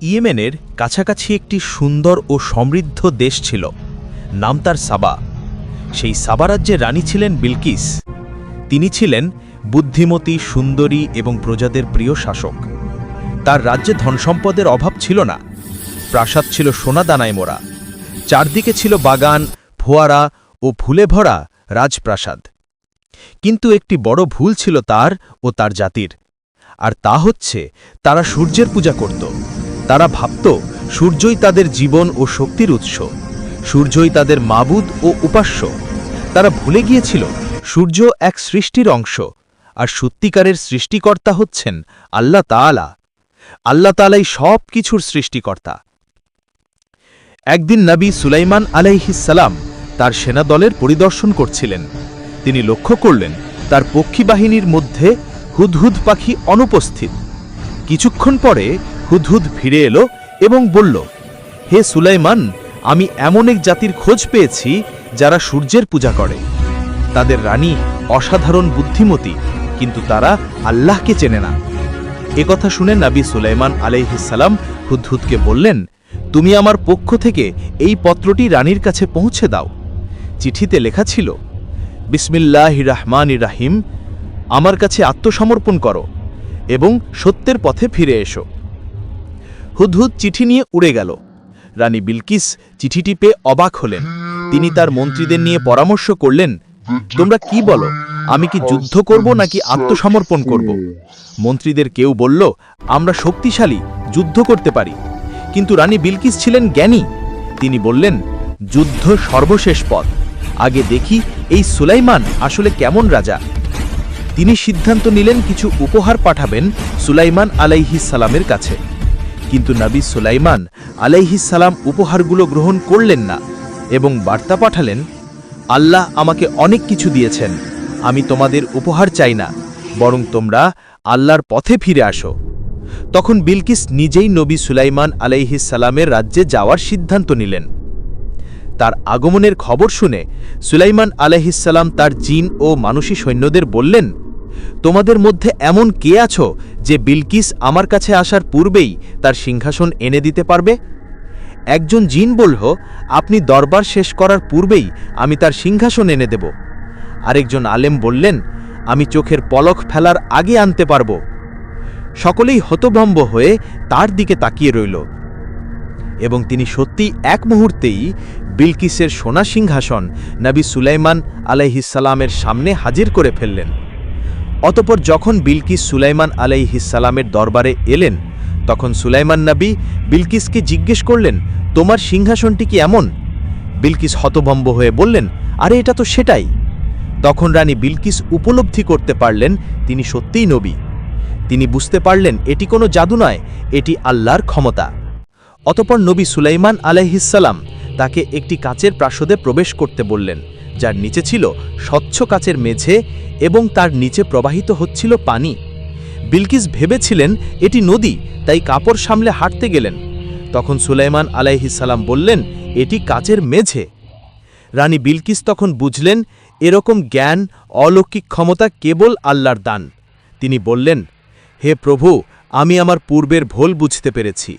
ইয়েমেনের কাছাকাছি একটি সুন্দর ও সমৃদ্ধ দেশ ছিল, নাম তার সাবা। সেই সাবা রাজ্যের রানী ছিলেন বিলকিস। তিনি ছিলেন বুদ্ধিমতী, সুন্দরী এবং প্রজাদের প্রিয় শাসক। তার রাজ্যে ধনসম্পদের অভাব ছিল না। প্রাসাদ ছিল সোনা দানায় মোড়া। চারদিকে ছিল বাগান, ফোয়ারা ও ফুলে ভরা রাজপ্রাসাদ। কিন্তু একটি বড় ভুল ছিল তার ও তার জাতির। আর তা হচ্ছে, তারা সূর্যের পূজা করত। তারা ভাবত, সূর্যই তাদের জীবন ও শক্তির উৎস। সূর্যই তাদের মাবুদ ও উপাস্য। তারা ভুলে গিয়েছিল, সূর্য এক সৃষ্টির অংশ, আর সত্যিকারের সৃষ্টিকর্তা হচ্ছেন আল্লাহ তাআলা। আল্লাহ তালাই সব কিছুর সৃষ্টিকর্তা। একদিন নবী সুলাইমান আলাইহিসালাম তার সেনাদলের পরিদর্শন করছিলেন। তিনি লক্ষ্য করলেন, তার পক্ষী বাহিনীর মধ্যে হুদহুদ পাখি অনুপস্থিত। কিছুক্ষণ পরে হুদহুদ ফিরে এলো এবং বলল, হে সুলাইমান, আমি এমন এক জাতির খোঁজ পেয়েছি যারা সূর্যের পূজা করে। তাদের রানী অসাধারণ বুদ্ধিমতী, কিন্তু তারা আল্লাহকে চেনে না। একথা শুনে নাবী সুলাইমান আলাইহিসাল্লাম হুদহুদকে বললেন, তুমি আমার পক্ষ থেকে এই পত্রটি রানীর কাছে পৌঁছে দাও। চিঠিতে লেখা ছিল, বিসমিল্লাহ রাহমান রাহিম, আমার কাছে আত্মসমর্পণ করো এবং সত্যের পথে ফিরে এসো। হুদহুদ চিঠি নিয়ে উড়ে গেল। রানী বিলকিস চিঠিটি পেয়ে অবাক হলেন। তিনি তার মন্ত্রীদের নিয়ে পরামর্শ করলেন, তোমরা কি বলো? আমি কি যুদ্ধ করব নাকি আত্মসমর্পণ করব? মন্ত্রীদের কেউ বলল, আমরা শক্তিশালী, যুদ্ধ করতে পারি। কিন্তু রানী বিলকিস ছিলেন জ্ঞানী। তিনি বললেন, যুদ্ধ সর্বশেষ পথ। আগে দেখি এই সুলাইমান আসলে কেমন রাজা? তিনি সিদ্ধান্ত নিলেন, কিছু উপহার পাঠাবেন সুলাইমান আলাইহিস সালামের কাছে। কিন্তু নবী সুলাইমান সালাম উপহারগুলো গ্রহণ করলেন না এবং বার্তা পাঠালেন, আল্লাহ আমাকে অনেক কিছু দিয়েছেন, আমি তোমাদের উপহার চাই না, বরং তোমরা আল্লাহর পথে ফিরে আসো। তখন বিলকিস নিজেই নবী সুলাইমান সালামের রাজ্যে যাওয়ার সিদ্ধান্ত নিলেন। তার আগমনের খবর শুনে সুলাইমান আলাইহিসাল্লাম তার জিন ও মানুষী সৈন্যদের বললেন তোমাদের মধ্যে এমন কে আছো যে বিলকিস আমার কাছে আসার পূর্বেই তার সিংহাসন এনে দিতে পারবে? একজন জিন বলল, আপনি দরবার শেষ করার পূর্বেই আমি তার সিংহাসন এনে দেব। আরেকজন আলেম বললেন, আমি চোখের পলক ফেলার আগে আনতে পারব। সকলেই হতভম্ব হয়ে তার দিকে তাকিয়ে রইল। এবং তিনি সত্যি এক মুহূর্তেই বিলকিসের সোনা সিংহাসন নবী সুলাইমান আলাইহিসালামের সামনে হাজির করে ফেললেন। অতপর যখন বিলকিস সুলাইমান আলাইহিসালামের দরবারে এলেন, তখন সুলাইমান নবী বিলকিসকে জিজ্ঞেস করলেন, তোমার সিংহাসনটি কি এমন? বিলকিস হতভম্ব হয়ে বললেন, আরে, এটা তো সেটাই। তখন রানী বিলকিস উপলব্ধি করতে পারলেন, তিনি সত্যিই নবী। তিনি বুঝতে পারলেন, এটি কোনো জাদু নয়, এটি আল্লাহর ক্ষমতা। অতপর নবী সুলাইমান আলাইহিসাল্লাম তাকে একটি কাচের প্রাসাদে প্রবেশ করতে বললেন, যার নিচে ছিল স্বচ্ছ কাচের মেঝে এবং তার নিচে প্রবাহিত হচ্ছিল পানি। বিলকিস ভেবেছিলেন, এটি নদী, তাই কাপড় সামলে হাঁটতে গেলেন। তখন সুলাইমান আলাইহিসাল্লাম বললেন, এটি কাচের মেঝে। রানী বিলকিস তখন বুঝলেন, এরকম জ্ঞান, অলৌকিক ক্ষমতা কেবল আল্লাহর দান। তিনি বললেন, হে প্রভু, আমি আমার পূর্বের ভোল বুঝতে পেরেছি।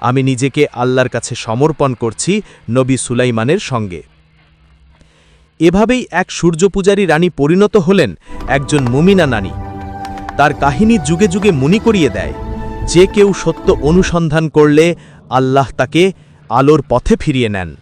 আমি নিজেকে আল্লাহর কাছে সমর্পণ করছি নবী সুলাইমানের সঙ্গে। এভাবেই এক সূর্যপূজারী রানী পরিণত হলেন একজন মুমিনা নানী তার কাহিনী যুগে যুগে মনি করিয়ে দেয়। যে কেউ সত্য অনুসন্ধান করলে আল্লাহ তাকে আলোর পথে ফিরিয়ে নেন।